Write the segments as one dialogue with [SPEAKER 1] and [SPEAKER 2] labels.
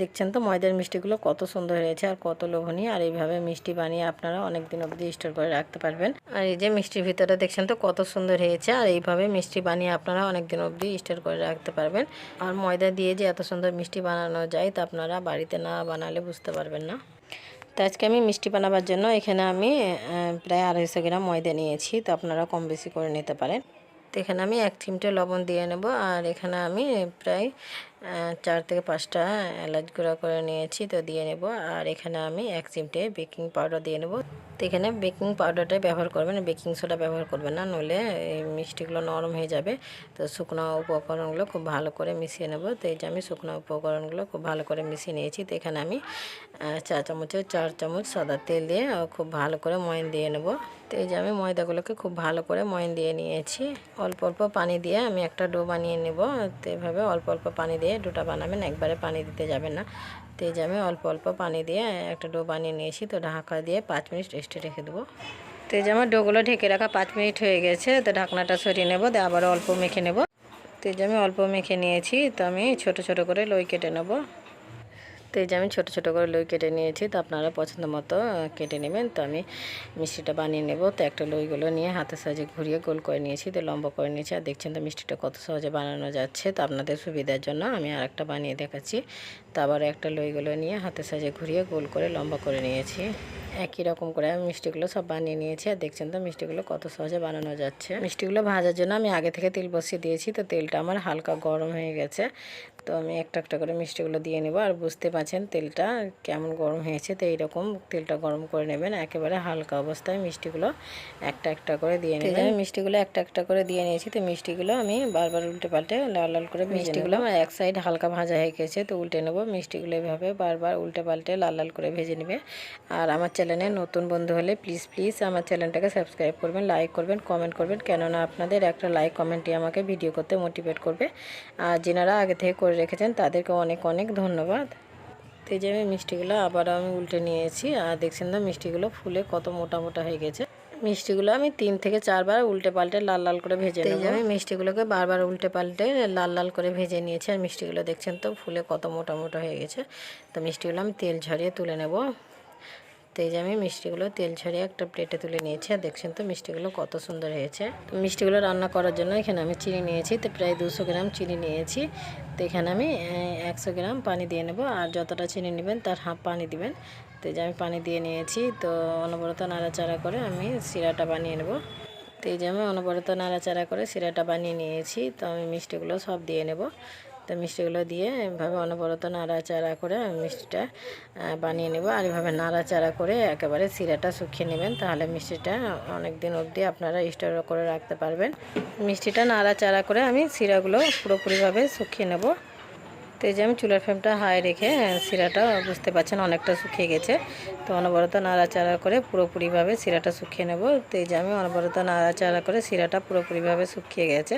[SPEAKER 1] দেখছেন তো ময়দার মিষ্টিগুলো কত সুন্দর হয়েছে আর কত লোভনীয়। আর এইভাবে মিষ্টি বানিয়ে আপনারা অনেক দিন অবধি স্টোর করে রাখতে পারবেন। আর এই যে মিষ্টির ভিতরে দেখছেন তো কত সুন্দর হয়েছে। আর এইভাবে মিষ্টি বানিয়ে আপনারা অনেক দিন অবধি স্টোর করে রাখতে পারবেন। আর ময়দা দিয়ে যে এত সুন্দর মিষ্টি বানানো যায় তা আপনারা বাড়িতে না বানালে বুঝতে পারবেন না। তো আজকে আমি মিষ্টি বানাবার জন্য এখানে আমি প্রায় আড়াইশো গ্রাম ময়দা নিয়েছি। তো আপনারা কম বেশি করে নিতে পারেন। তো এখানে আমি এক চিমটে লবণ দিয়ে নেব। আর এখানে আমি প্রায় চার থেকে পাঁচটা এলাচ গুঁড়া করে নিয়েছি, তো দিয়ে নেব। আর এখানে আমি এক চিমটে বেকিং পাউডার দিয়ে নেব। তো এখানে বেকিং পাউডারটাই ব্যবহার করবেন বেকিং সোডা ব্যবহার করবেন না, নইলে এই মিষ্টিগুলো নরম হয়ে যাবে। তো শুকনো উপকরণগুলো খুব ভালো করে মিশিয়ে নেব। তো এই যে আমি শুকনো উপকরণগুলো খুব ভালো করে মিশিয়ে নিয়েছি। তো এখানে আমি চা চামচে চার চামচ সাদা তেল দিয়ে খুব ভালো করে ময়ন দিয়ে নেব। তো এই যে আমি ময়দাগুলোকে খুব ভালো করে ময়ন দিয়ে নিয়েছি। অল্প অল্প পানি দিয়ে আমি একটা ডো বানিয়ে নেব। তো এভাবে অল্প অল্প পানি দিয়ে ডোটা বানাবেন, একবারে পানি দিতে যাবেন না। তো এই যে আমি অল্প অল্প পানি দিয়ে একটা ডো বানিয়ে নিয়েছি। তো ঢাকা দিয়ে পাঁচ মিনিট রেস্টে রেখে দেবো। তো এই যে আমার ডোগুলো ঢেকে রাখা পাঁচ মিনিট হয়ে গেছে। তো ঢাকনাটা সরিয়ে নেব, দিয়ে আবার অল্প মেখে নেব। তো এই যে আমি অল্প মেখে নিয়েছি। তো আমি ছোট ছোট করে লই কেটে নেব। তো এই যে আমি ছোটো ছোটো করে লই কেটে নিয়েছি, তো আপনারা পছন্দ মতো কেটে নেবেন। তো আমি মিষ্টিটা বানিয়ে নেব। তো একটা লইগুলো নিয়ে হাতের সাহায্যে ঘুরিয়ে গোল করে নিয়েছি, তো লম্বা করে নিয়েছি। আর দেখছেন তো মিষ্টিটা কত সহজে বানানো যাচ্ছে। তো আপনাদের সুবিধার জন্য আমি আর একটা বানিয়ে দেখাচ্ছি। তো আবার একটা লইগুলো নিয়ে হাতের সাহায্যে ঘুরিয়ে গোল করে লম্বা করে নিয়েছি। একই রকম করে আমি মিষ্টিগুলো সব বানিয়ে নিয়েছি। আর দেখছেন তো মিষ্টিগুলো কত সহজে বানানো যাচ্ছে। মিষ্টিগুলো ভাজার জন্য আমি আগে থেকে তেল বসিয়ে দিয়েছি। তো তেলটা আমার হালকা গরম হয়ে গেছে। তো আমি একটা একটা করে মিষ্টিগুলো দিয়ে নেব। আর বুঝতে পারছেন তেলটা কেমন গরম হয়েছে তো এইরকম তেলটা গরম করে নেবেন। একেবারে হালকা অবস্থায় মিষ্টিগুলো একটা একটা করে দিয়ে নেবেন। আমি মিষ্টিগুলো একটা একটা করে দিয়ে নিয়েছি তো মিষ্টিগুলো আমি বারবার উল্টে পাল্টে লাল লাল করে মিষ্টিগুলো আমার এক সাইড হালকা ভাজা হয়ে গেছে তো উল্টে নেব। মিষ্টিগুলো এভাবে বারবার উল্টে পাল্টে লাল লাল করে ভেজে নেবে। আর আমার চ্যানেলে নতুন বন্ধু হলে প্লিজ প্লিজ আমার চ্যানেলটাকে সাবস্ক্রাইব করবেন লাইক করবেন কমেন্ট করবেন। কেননা আপনাদের একটা লাইক কমেন্টই আমাকে ভিডিও করতে মোটিভেট করবে। আর যেনারা আগে থেকে করে রেখেছেন তাদেরকে অনেক অনেক ধন্যবাদ। তো এই যে আমি মিষ্টিগুলো আবার আমি উল্টে নিয়েছি আর দেখছেন না মিষ্টিগুলো ফুলে কত মোটা মোটা হয়ে গেছে। মিষ্টিগুলো আমি তিন থেকে চারবার উল্টে পাল্টে লাল লাল করে ভেজে নিয়ে আমি মিষ্টিগুলোকে বারবার উল্টে পাল্টে লাল লাল করে ভেজে নিয়েছি আর মিষ্টিগুলো দেখছেন তো ফুলে কত মোটা মোটা হয়ে গেছে। তো মিষ্টিগুলো আমি তেল ঝরিয়ে তুলে নেব। তো এই যে আমি মিষ্টিগুলো তেল ছড়িয়ে একটা প্লেটে তুলে নিয়েছি, আর দেখছেন তো মিষ্টিগুলো কত সুন্দর হয়েছে। তো মিষ্টিগুলো রান্না করার জন্য এখানে আমি চিনি নিয়েছি, তো প্রায় দুশো গ্রাম চিনি নিয়েছি। তো এখানে আমি একশো গ্রাম পানি দিয়ে নেব, আর যতটা চিনি নেবেন তার হাফ পানি দিবেন। তো যে আমি পানি দিয়ে নিয়েছি, তো অনবরত নাড়াচাড়া করে আমি সিরাটা বানিয়ে নেব। তো এই যে আমি অনবরত নাড়াচাড়া করে সিরাটা বানিয়ে নিয়েছি, তো আমি মিষ্টিগুলো সব দিয়ে নেব। তো মিষ্টিগুলো দিয়ে এভাবে অনবরত নাড়াচাড়া করে মিষ্টিটা বানিয়ে নেব। আর এভাবে নাড়াচাড়া করে একেবারে সিরাটা শুকিয়ে নেবেন, তাহলে মিষ্টিটা অনেক দিন অবধি আপনারা স্টোর করে রাখতে পারবেন। মিষ্টিটা নাড়াচাড়া করে আমি সিরাগুলো পুরোপুরিভাবে শুকিয়ে নেব। তো এই যে আমি চুলার ফ্লেমটা হাই রেখে সিরাটা বুঝতে পারছেন অনেকটা শুকিয়ে গেছে। তো অনবরত নাড়াচাড়া করে পুরোপুরিভাবে সিরাটা শুকিয়ে নেব। তো এই যে আমি অনবরত নাড়াচাড়া করে সিরাটা পুরোপুরিভাবে শুকিয়ে গেছে।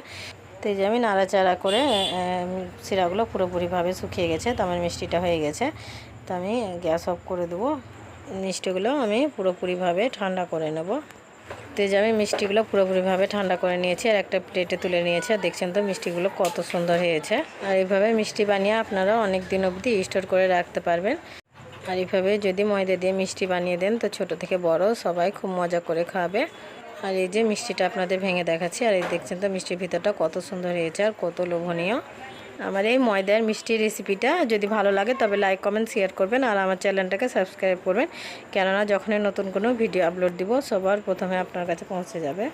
[SPEAKER 1] তো এই যে আমি নাড়াচাড়া করে আহ, সিরাগুলো পুরোপুরিভাবে শুকিয়ে গেছে তো আমার মিষ্টিটা হয়ে গেছে। তো আমি গ্যাস অফ করে দেবো। মিষ্টিগুলো আমি পুরোপুরিভাবে ঠান্ডা করে নেব। তো এই যে আমি মিষ্টিগুলো পুরোপুরিভাবে ঠান্ডা করে নিয়েছি আর একটা প্লেটে তুলে নিয়েছি আর দেখছেন তো মিষ্টিগুলো কত সুন্দর হয়েছে। আর এইভাবে মিষ্টি বানিয়ে আপনারা অনেক দিন অবধি স্টোর করে রাখতে পারবেন। আর এইভাবে যদি ময়দা দিয়ে মিষ্টি বানিয়ে দেন তো ছোট থেকে বড় সবাই খুব মজা করে খাবে। আর এই যে মিষ্টিটা আপনাদের ভেঙে দেখাচ্ছি, আর এই দেখছেন তো মিষ্টির ভিতরটা কত সুন্দর হয়েছে আর কত লোভনীয়। আমার এই ময়দার মিষ্টির রেসিপিটা যদি ভালো লাগে তবে লাইক কমেন্ট শেয়ার করবেন আর আমার চ্যানেলটাকে সাবস্ক্রাইব করবেন। কেননা যখনই নতুন কোনো ভিডিও আপলোড দিব, সবার প্রথমে আপনার কাছে পৌঁছে যাবে।